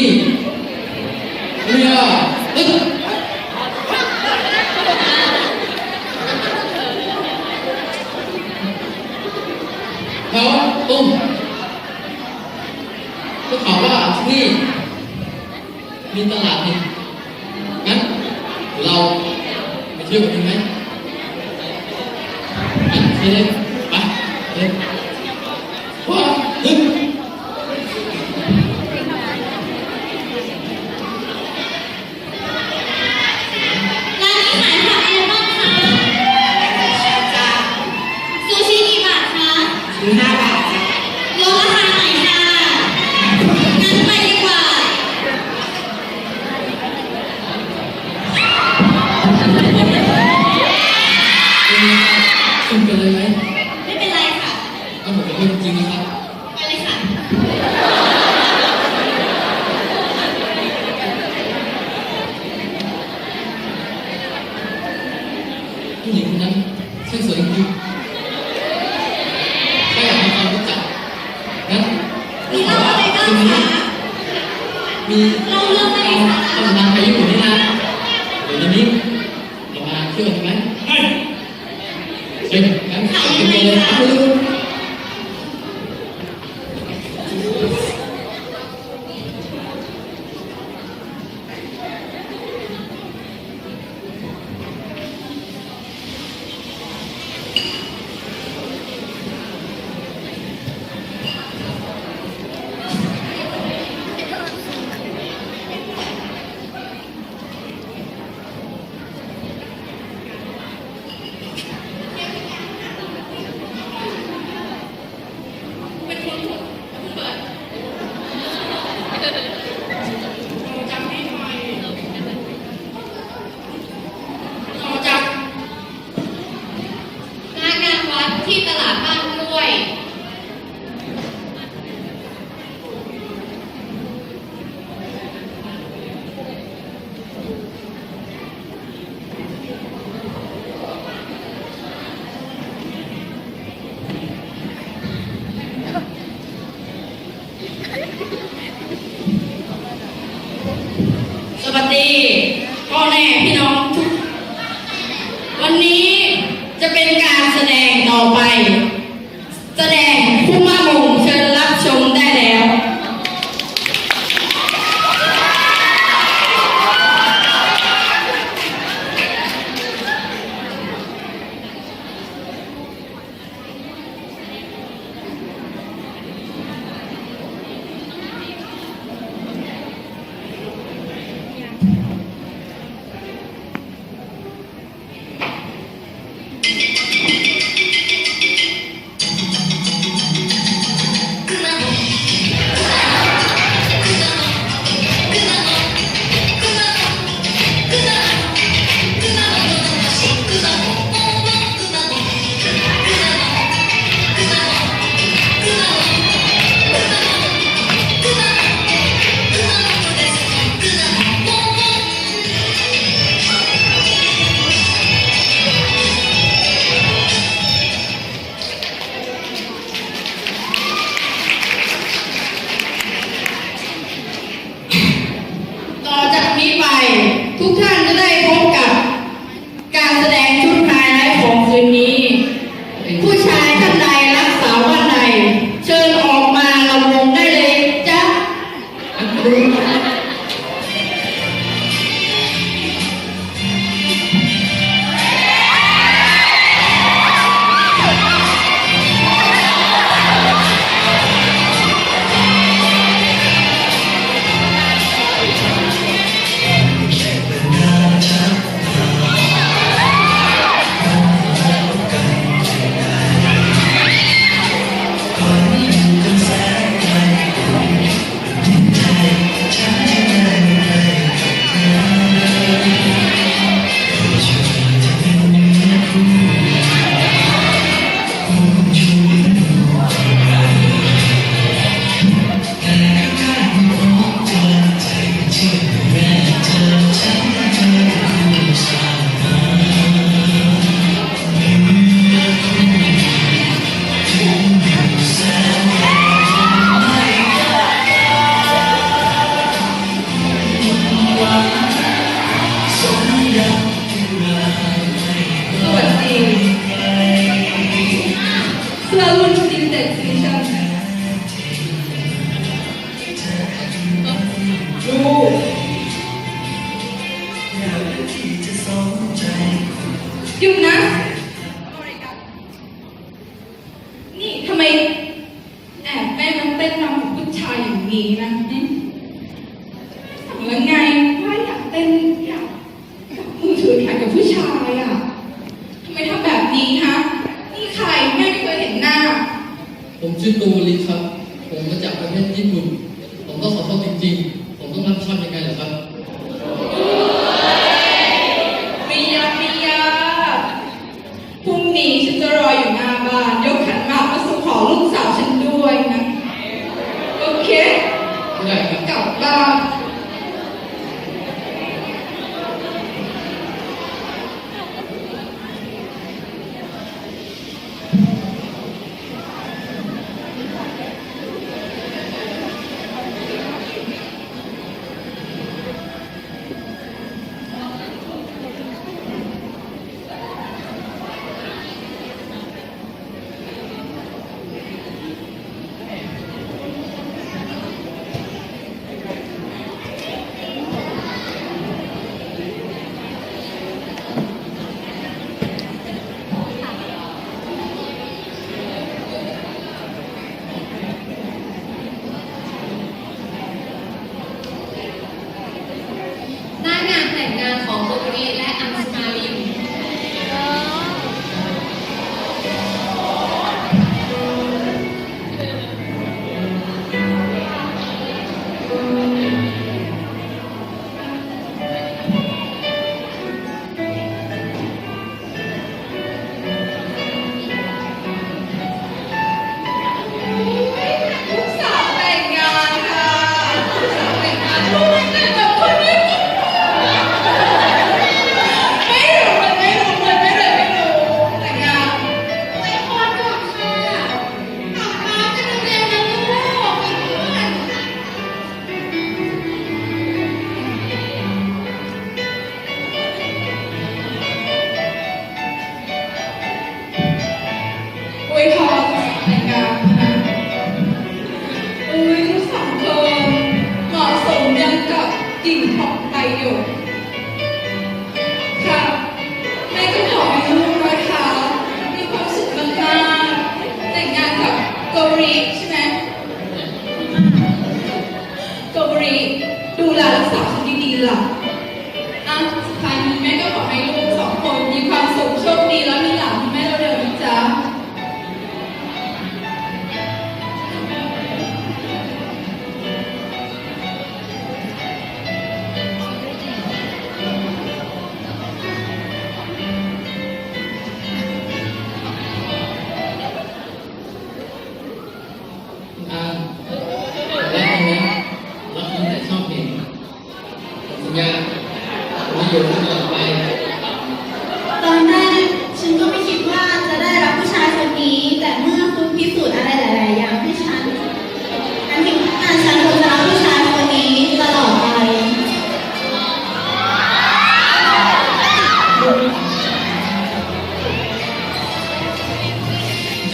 รีบเรือตึ๊ดเขาตุ้มก็ข่าวว่าที่นี่มีตลาดนี่งั้นเราไปเที่ยวกันไหมงั้นไปเลย ช่างสวยจริงถ้าอยากทำความรู้จักงั้นมีเล่าอะไรบ้างคืนนี้คะมีเล่าเรื่องอะไรคะตำนานไปญี่ปุ่นนี่นะเดี๋ยวนี้เรามาเที่ยวกันไหมเฮ้ยเฮ้ยงั้นไปกันเลยครับคุณลุง หน้างานวัด ที่ตลาดบ้านกล้วย ಏನಾಗ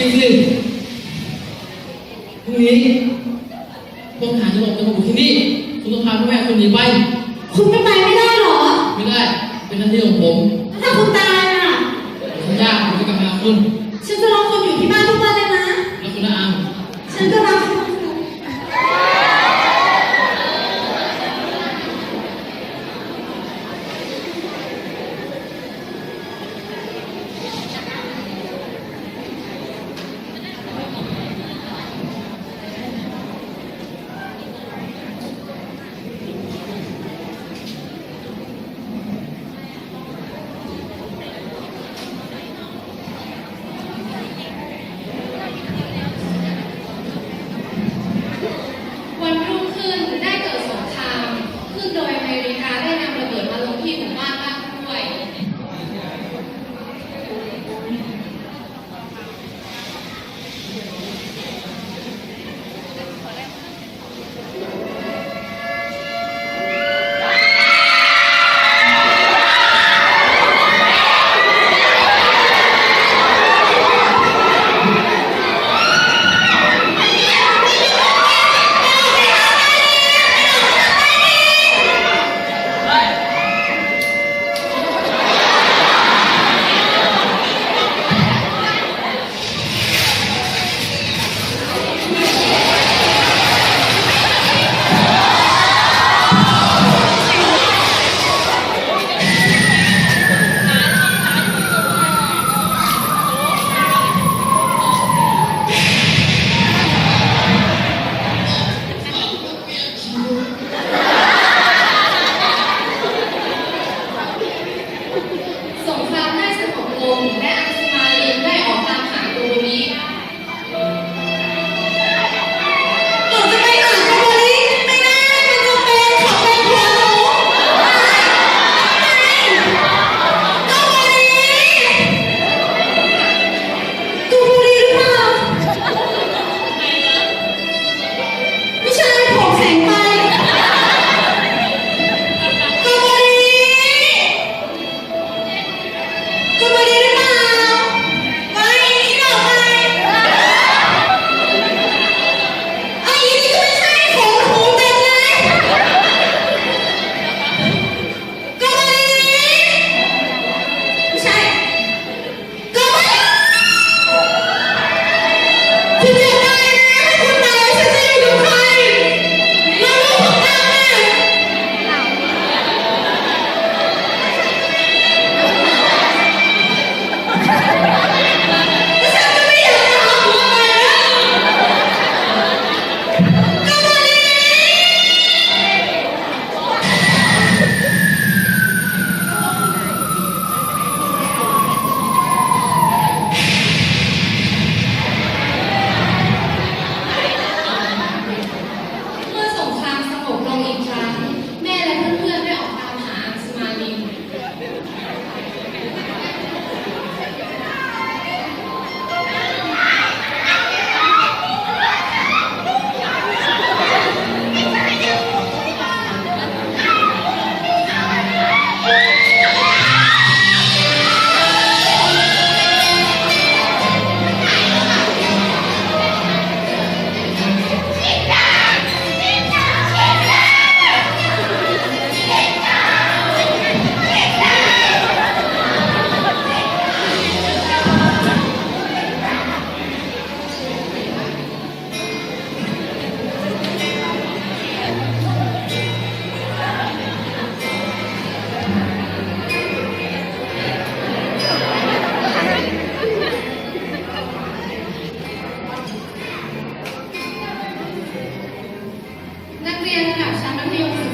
นี่คือพรุ่งนี้ต้องหาจะบอกจะบอกที่นี่คุณต้องพาพ่อแม่คุณหนีไป คุณไม่ไปไม่ได้หรอ ไม่ได้ เป็นหน้าที่ของผม ถ้าคุณตายอะยากผมจะกลับมาคุณ ชั้